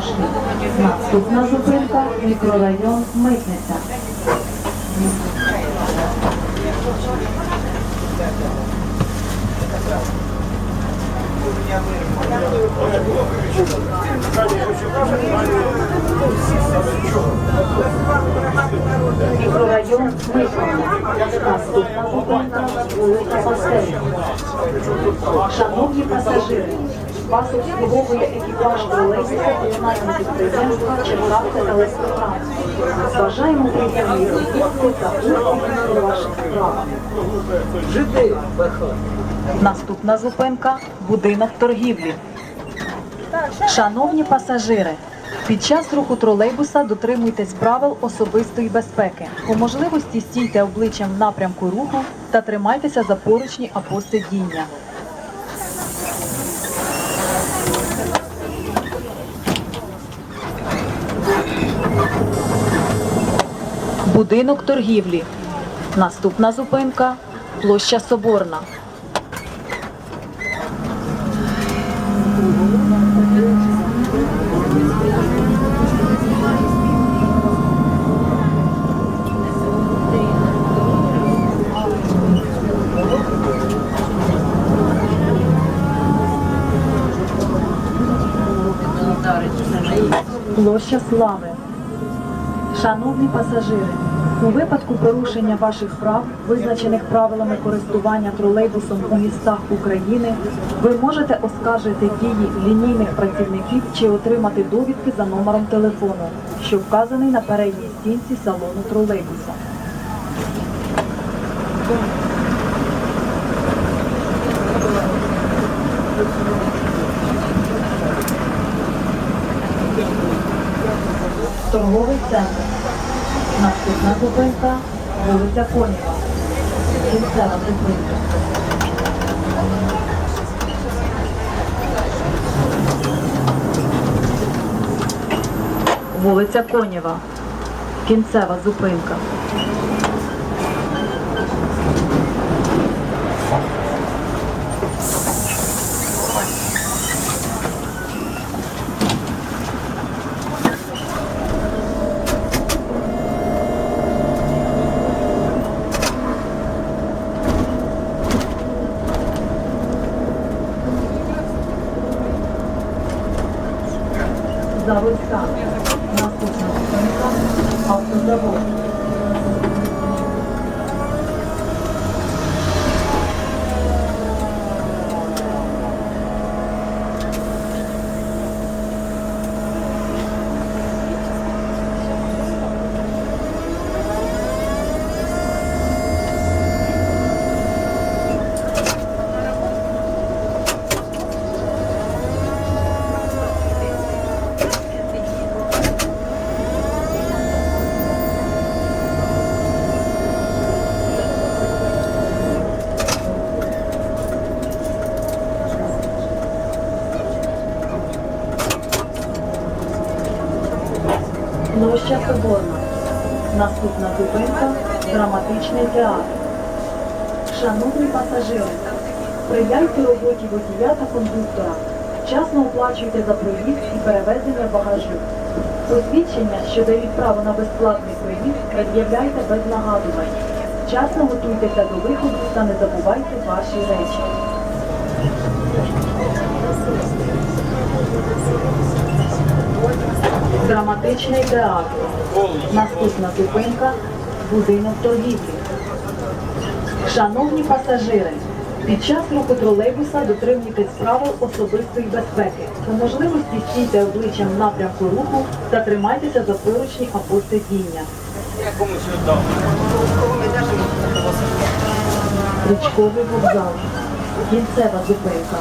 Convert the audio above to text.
Ромашки. Наступна зупинка мікрорайон Митниця. Мікрорайон. Наступна зупинка вулиця Пастельна. Шановні пасажири, вас обслуговує екіпаж тролейбуса комунального підприємства Черкаси Електротранс. Бажаємо приємної роботи та успіхів у ваших справах. Наступна зупинка будинок торгівлі. Шановні пасажири, під час руху тролейбуса дотримуйтесь правил особистої безпеки. По можливості стійте обличчям в напрямку руху та тримайтеся за поручні або сидіння. Будинок торгівлі. Наступна зупинка площа Соборна. Площа Слави. Шановні пасажири, у випадку порушення ваших прав, визначених правилами користування тролейбусом у містах України, ви можете оскаржити дії лінійних працівників чи отримати довідки за номером телефону, що вказаний на передній стінці салону тролейбуса. Торговий центр. Наступна зупинка вулиця Коніва. Кінцева зупинка. Вулиця Конєва. Кінцева зупинка. Заводська. Наступна зупинка автозавод. Площа Соборна. Наступна зупинка драматичний театр. Шановні пасажири, сприяйте роботі водія та кондуктора. Вчасно оплачуйте за проїзд і перевезення багажу. Посвідчення, що дають право на безплатний проїзд, пред'являйте без нагадувань. Вчасно готуйтеся до виходу та не забувайте ваші речі. Драматичний театр. Наступна зупинка будинок торгівлі. Шановні пасажири, під час руху тролейбуса дотримуйтесь правил особистої безпеки. По можливості стійте обличчям напрямку руху та тримайтеся за поручні або сидіння. Річковий вокзал. Кінцева зупинка.